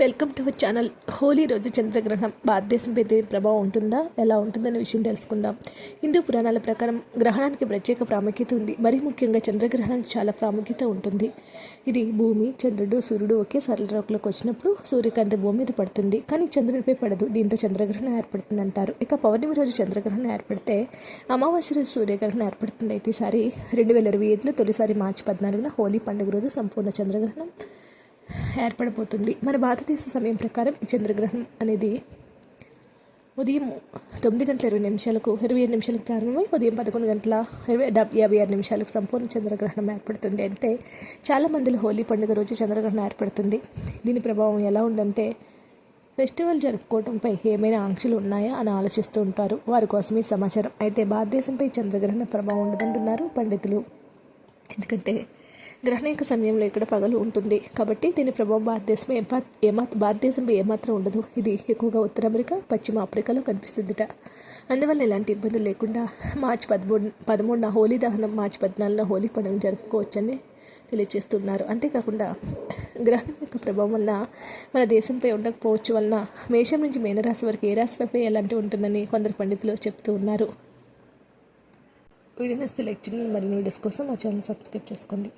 Welcome to our channel. Holi రోజు చంద్రగ్రహణం. భారతదేశంపై దేని ప్రభావం ఉంటుందా? ఎలా ఉంటుందనే విషయం తెలుసుకుందాం. హిందూ పురాణాల ప్రకారం గ్రహణానికి ప్రత్యేక ప్రాముఖ్యత ఉంది. మరీ ముఖ్యంగా చంద్రగ్రహణానికి చాలా ప్రాముఖ్యత ఉంటుంది. ఇది భూమి చంద్రుడు సూర్యుడు ఒకే సరళరేఖలోకి వచ్చినప్పుడు సూర్యకాంతి భూమి మీద పడుతుంది. కానీ చంద్రునిపై పడదు. దీంతో చంద్రగ్రహణం ఏర్పడుతుంది అంటారు. ఇక పౌర్ణమి రోజు చంద్రగ్రహణం ఏర్పడితే అమావాస్య రోజు సూర్యగ్రహణం ఏర్పడుతుంది. అయితే ఈసారి రెండు వేల ఇరవై ఐదులో తొలిసారి మార్చి పద్నాలుగున హోలీ పండుగ రోజు సంపూర్ణ చంద్రగ్రహణం. ఏర్పడబోతుంది. మన భారతదేశ సమయం ప్రకారం ఈ చంద్రగ్రహణం అనేది ఉదయం తొమ్మిది గంటల ఇరవై నిమిషాలకు ఇరవై ఏడు నిమిషాలకు ప్రారంభమై ఉదయం పదకొండు గంటల ఇరవై డెబ్ యాభై ఆరు నిమిషాలకు సంపూర్ణ చంద్రగ్రహణం ఏర్పడుతుంది. అయితే చాలామందిలో హోలీ పండుగ రోజు చంద్రగ్రహణం ఏర్పడుతుంది. దీని ప్రభావం ఎలా ఉందంటే ఫెస్టివల్ జరుపుకోవడంపై ఏమైనా ఆంక్షలు ఉన్నాయా అని ఆలోచిస్తూ ఉంటారు. వారి కోసం ఈ సమాచారం. అయితే భారతదేశంపై చంద్రగ్రహణ ప్రభావం ఉండదంటున్నారు పండితులు. ఎందుకంటే గ్రహణ యొక్క సమయంలో ఇక్కడ పగలు ఉంటుంది. కాబట్టి దీని ప్రభావం భారతదేశం ఏమా ఏమాత్రం భారతదేశంపై ఏమాత్రం ఉండదు. ఇది ఎక్కువగా ఉత్తర అమెరికా పశ్చిమ ఆఫ్రికాలో కనిపిస్తుందిట. అందువల్ల ఎలాంటి ఇబ్బందులు లేకుండా మార్చి పదమూడు పదమూడున హోలీ దహనం మార్చి పద్నాలుగున హోలీ పండుగ జరుపుకోవచ్చని తెలియజేస్తున్నారు అంతేకాకుండా గ్రహణం యొక్క ప్రభావం వలన మన దేశంపై ఉండకపోవచ్చు వలన మేషం నుంచి మీనరాశి వరకు ఏ రాశిపై ఎలాంటి ఉంటుందని కొందరు పండితులు చెప్తూ ఉన్నారు. వీడియో నచ్చితే లైక్ చేయండి. మరిన్ని వీడియోస్ కోసం మా ఛానల్ సబ్స్క్రైబ్ చేసుకోండి.